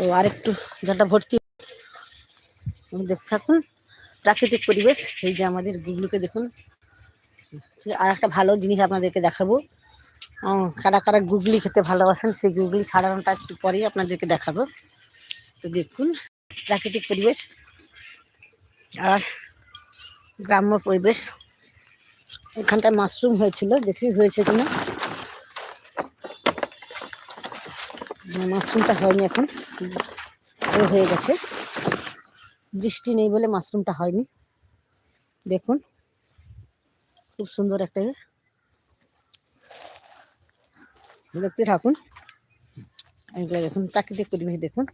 তো আরেকটু জলটা ভর্তি। দেখতে থাকুন। প্রাকৃতিক পরিবেশ, এই যে আমাদের গুগলুকে দেখুন। আর একটা ভালো জিনিস আপনাদেরকে দেখাবো। কারা কারা গুগলি খেতে ভালোবাসেন, সেই গুগলি ছাড়ানোটা একটু পরেই আপনাদেরকে দেখাবো। তো দেখুন, প্রাকৃতিক পরিবেশ আর গ্রাম্য পরিবেশ। এখানটায় মাশরুম হয়েছিল, দেখি হয়েছে কিনা। মাশরুমটা হয়নি এখন। হয়ে গেছে। বৃষ্টি নেই বলে মাশরুমটা হয়নি। দেখুন, খুব সুন্দর একটা দেখতে থাকুন। এগুলো দেখুন, প্রাকৃতিক পরিবেশ দেখুন।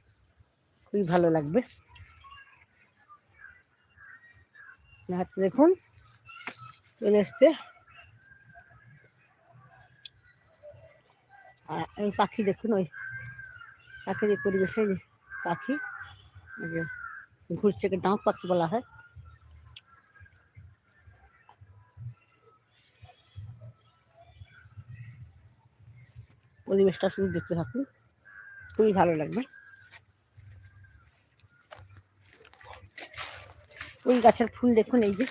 খুবই ভালো লাগবে। দেখুন, চলে এসছে। আর এই পাখি দেখুন, ওই পরিবেশে যে পাখি, এই যে একে ডাঁক পাখি বলা হয়। পরিবেশটা শুধু দেখতে থাকুন, খুবই ভালো লাগবে। ওই গাছের ফুল দেখুন, এই যে।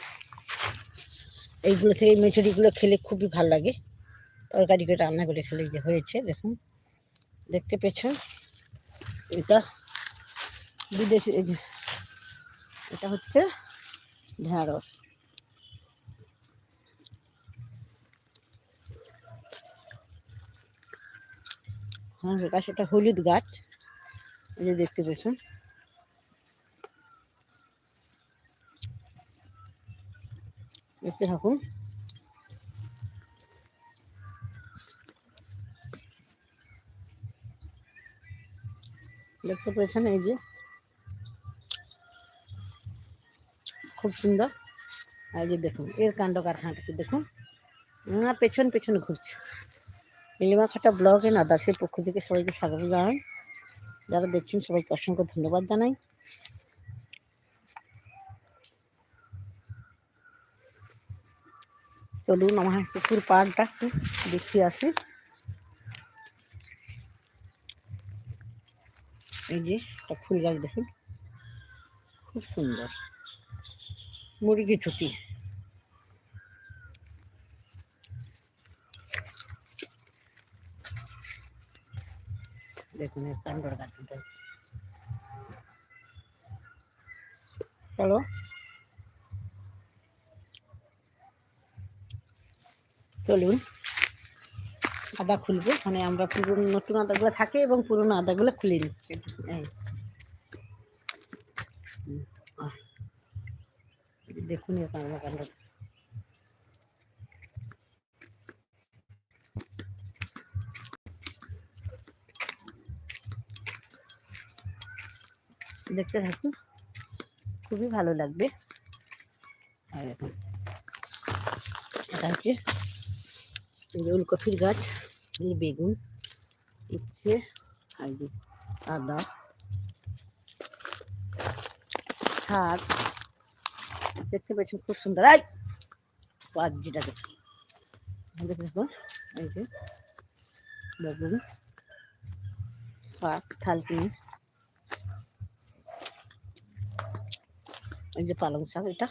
এইগুলো থেকে মেচুরিগুলো খেলে খুবই ভালো লাগে। তরকারি করে রান্না করে খেলে যে হয়েছে, দেখুন। দেখতে পেয়েছেন। এটা বিদেশি, এই যে, এটা হচ্ছে ঢ্যাঁড়স হ্যাঁ গাছ এটা হলুদ গাছ। এই যে দেখতে পেয়েছেন। দেখতে থাকুন। দেখতে পেয়েছেন, এই যে। খুব সুন্দর। এই যে দেখুন, এর কাণ্ড কারখানাটাকে দেখুন? না পেছন পেছন ঘুরছে। নীলিমাখাটা ব্লগ এন আদার্সের পক্ষ থেকে সবাইকে স্বাগত জানাই। যারা দেখছেন, সবাইকে অসংখ্য ধন্যবাদ জানাই। চলুন, আমার পুকুর পাড়টা একটু দেখিয়ে আসি। এই যে, একটা ফুল গাছ দেখুন। খুব সুন্দর। মুরগি ছুটি দেখুন কান্ডর গাছ দুটো। চলো চলুন। আদা খুলবো। মানে আমরা পুরনো নতুন আদাগুলো থাকে এবং পুরনো আদাগুলো খুলে হুম, দেখুন দেখতে থাকুন। খুবই ভালো লাগবে। আর এখন এটা হচ্ছে যে উলকপির গাছ বেগুন, উচ্ছে, আর আদা শাক দেখতে পেয়েছেন খুব সুন্দর। আই পাঁচজিটা দেখুন এই যে বেগুন শাক থালকুনি এই যে পালং শাক, এটা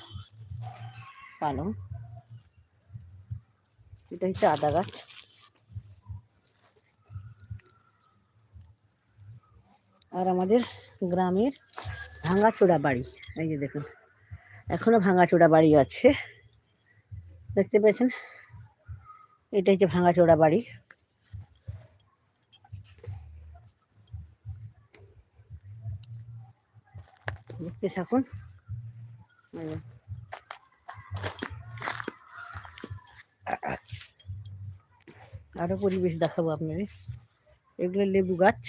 পালং। এটা হচ্ছে আদা গাছ। আর আমাদের গ্রামের ভাঙাচোড়া বাড়ি, এই যে দেখুন, এখনও ভাঙাচোড়া বাড়ি আছে। দেখতে পেয়েছেন? এটা হচ্ছে ভাঙাচোড়া বাড়ি। দেখতে থাকুন। এই যে। আরও পরিবেশ দেখাবো আপনাদের। এগুলো লেবু গাছ।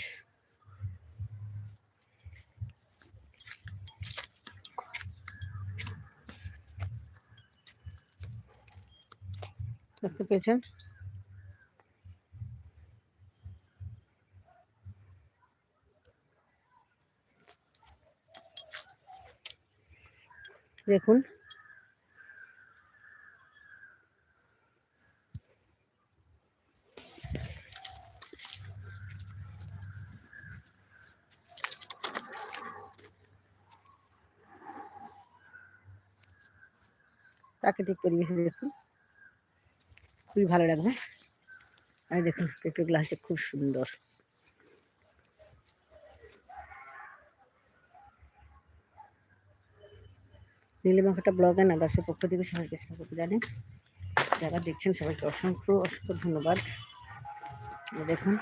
দেখতে পেয়েছেন? দেখুন। প্রাকৃতিক পরিবেশে দেখুন। খুবই ভালো লাগবে আর দেখুন পেঁপেগুলো আছে খুব সুন্দর। নীলিমাখাটা ব্লগে না দাসের পক্ষ থেকে সবাইকে স্বাগত জানেন যারা দেখছেন, সবাইকে অসংখ্য অসংখ্য ধন্যবাদ। দেখুন